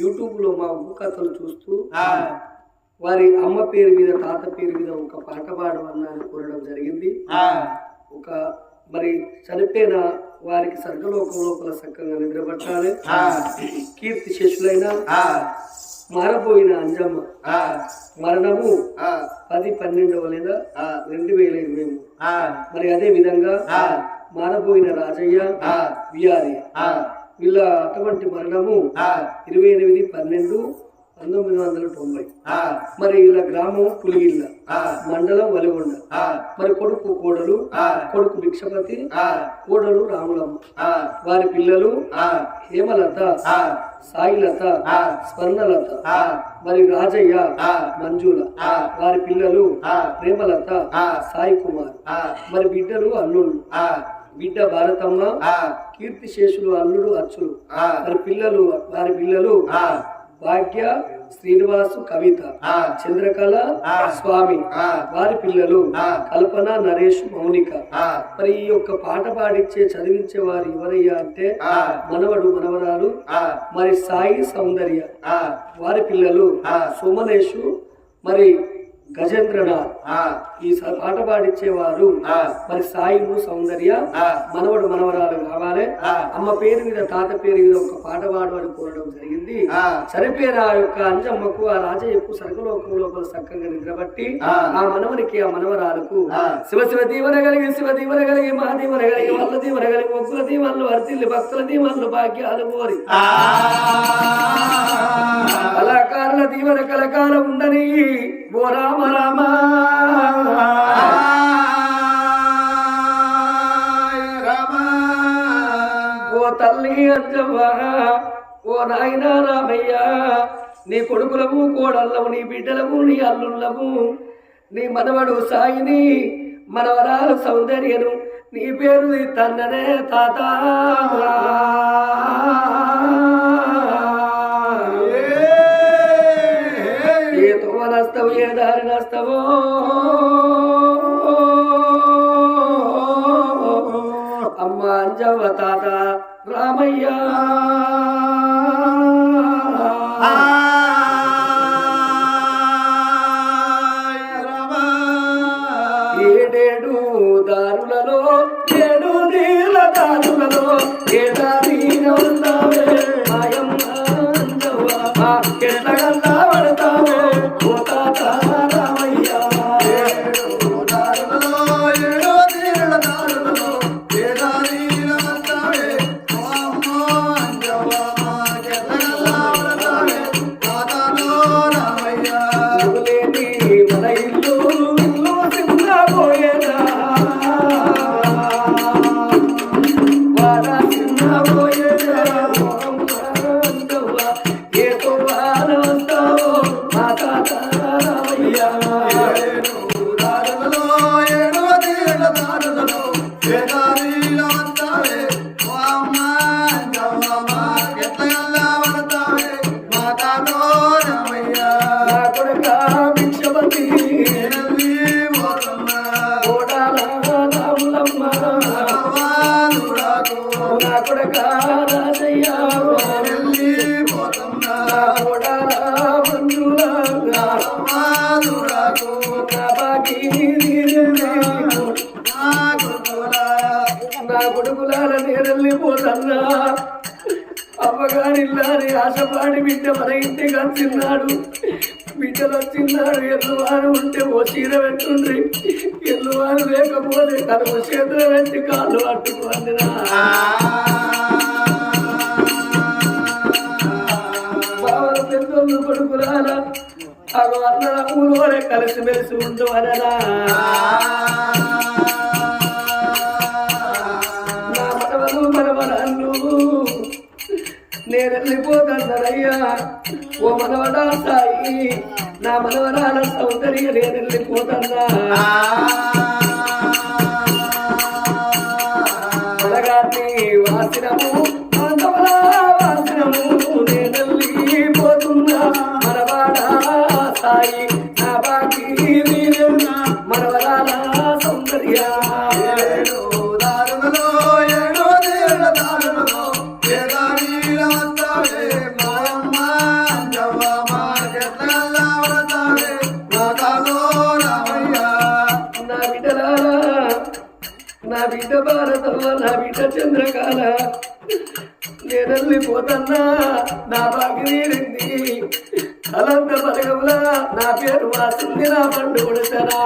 యూట్యూబ్లో మా ఉప్పు కథలు చూస్తూ వారి అమ్మ పేరు మీద తాత పేరు మీద ఒక పాట పాడమన్నాను కోరడం జరిగింది. ఒక మరి చనిపోయిన వారికి స్వర్గలోకం లోపల చక్కగా నిద్రపట్టాలి. కీర్తి శిష్యులైన మారబోయిన అంజమ్మ. మరణము పది పన్నెండవ లేదా రెండు వేల ఇరవై మరి అదే విధంగా మారబోయిన రాజయ్య విఆర్ఏ. వీళ్ళ అటువంటి మరణము ఇరవై ఎనిమిది పన్నెండు పంతొమ్మిది వందల తొంభై. మరి వీళ్ళ గ్రామం పులిగిల్ల. మండలం వలిగొండ. మరి కొడుకు కోడలు కొడుకు భిక్షపతి కోడలు రాములమ్మ. వారి పిల్లలు హేమలత సాయిలత స్వర్ణలత మరి రాజయ్య మంజుల వారి పిల్లలు ప్రేమలత సాయి కుమార్. మరి బిడ్డలు అల్లుళ్ళు. బిడ్డ భారతమ్మ కీర్తి శేషులు అల్లుడు అచ్చులు మరి పిల్లలు వారి పిల్లలు భాగ్య శ్రీనివాసు కవిత చంద్రకళ స్వామి వారి పిల్లలు కల్పన నరేష్ మౌనిక. మరి ఈ యొక్క పాట పాడిచ్చే చదివించే వారు ఎవరయ్యా అంటే మనవడు మనవరాలు మరి సాయి సౌందర్య. వారి పిల్లలు సోమనేషు మరి గజేంద్రనాథ్ ఈ పాట పాడిచ్చేవారు మరి సాయిలు సౌందర్య మనవడు మనవరాలు కావాలి. అమ్మ పేరు మీద తాత పేరు మీద ఒక పాట పాడమని కోరడం జరిగింది. చనిపోయిన ఆ యొక్క అంజమ్మకు ఆ రాజయ్యకు సర్గలోకం లోపల చక్కగా నిద్రబట్టి ఆ. మనవనికి ఆ మనవరాలకు శివ శివ దీవన కలిగి శివ దీవన కలిగి మా దీవన కలిగి వాళ్ళ దీవన కలిగి మొక్కుల దీవన్లు వర్తిల్లి భక్తుల దీవన్లు భాగ్యాలు కోరి. కళాకారుల దీవన కలకాలం ఉండని ఓ రామ రామ ఓ తల్లి అంజవ్వ ఓ నాయన రామయ్య నీ కొడుకులము కోడళ్ళము నీ బిడ్డలము నీ అల్లుళ్ళము నీ మనవడు సాయిని మనవరాలు సౌందర్యను నీ పేరు తన్ననే తాత. ఏ దారి ఏ అమ్మ అంజవ్వ తాత రామయ్యా. అమ్మగారిల్లాని ఆశపాడి బిడ్డ మన ఇంటికి వచ్చిన్నాడు. బిడ్డలు వచ్చిన్నాడు ఎల్లువారు ఉంటే ఓ చీర పెట్టుండ్రి. ఎల్లువారు లేకపోతే కనుక చేతులు పెట్టి కాళ్ళు పట్టుకోండి కొడుకులాల అగో అన్న ఊళ్ళోనే కలిసిమెలిసి ఉండవనరా నా మనవలు మనవరాళ్ళు నేను వెళ్ళిపోతానయ్యా ఓ మనవడా సాయి నా మనవరాల సౌందర్య నేను వెళ్ళిపోతానా బిడ్డ భారతమ్మ నా బిడ్డ చంద్రకాల. నేను నా బాగి నీరింది అలంత పలకములా నా పేరు వాసింది నా పండు కొడుతనా.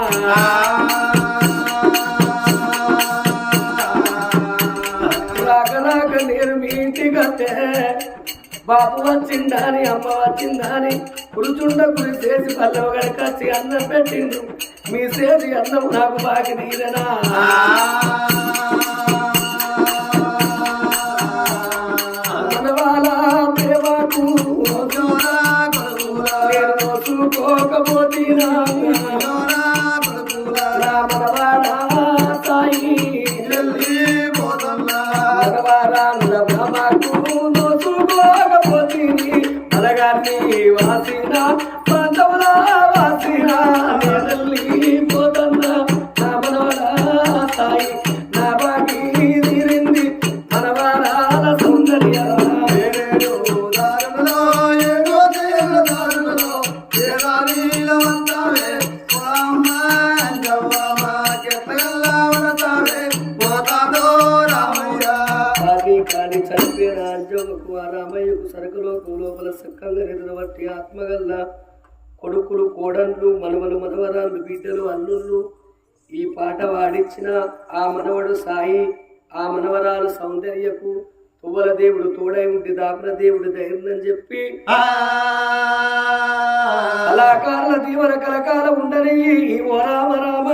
రాకరాక నేను మీ ఇంటికి బాపు బాబు వచ్చిందని అమ్మ వచ్చిందని కురుచుండ కురి చేసి పల్లె గడకొచ్చి అన్నం పెట్టిండు. మీ సేది అన్నం నాకు బాగి నీరనా మోసుకోకపోతీనా సాయి వెళ్ళిపోతున్నా భగవారాంధ్ర అలగాన్ని వాసిన అంజమ్మకు ఆ రామయ్యకు సరుకులో లోపల సక్కంగా నిద్రబట్టి ఆత్మగల్ల కొడుకులు కోడన్లు మనవలు మనవరాళ్ళు బిడ్డలు అల్లుళ్ళు ఈ పాట వాడిచ్చిన ఆ మనవడు సాయి ఆ మనవరాలు సౌందర్యకు తువ్వల దేవుడు తోడై ఉండి దాపన దేవుడు ధైర్యం చెప్పి కళాకారుల దీవన కలకాల ఉండని ఓ రామ రామ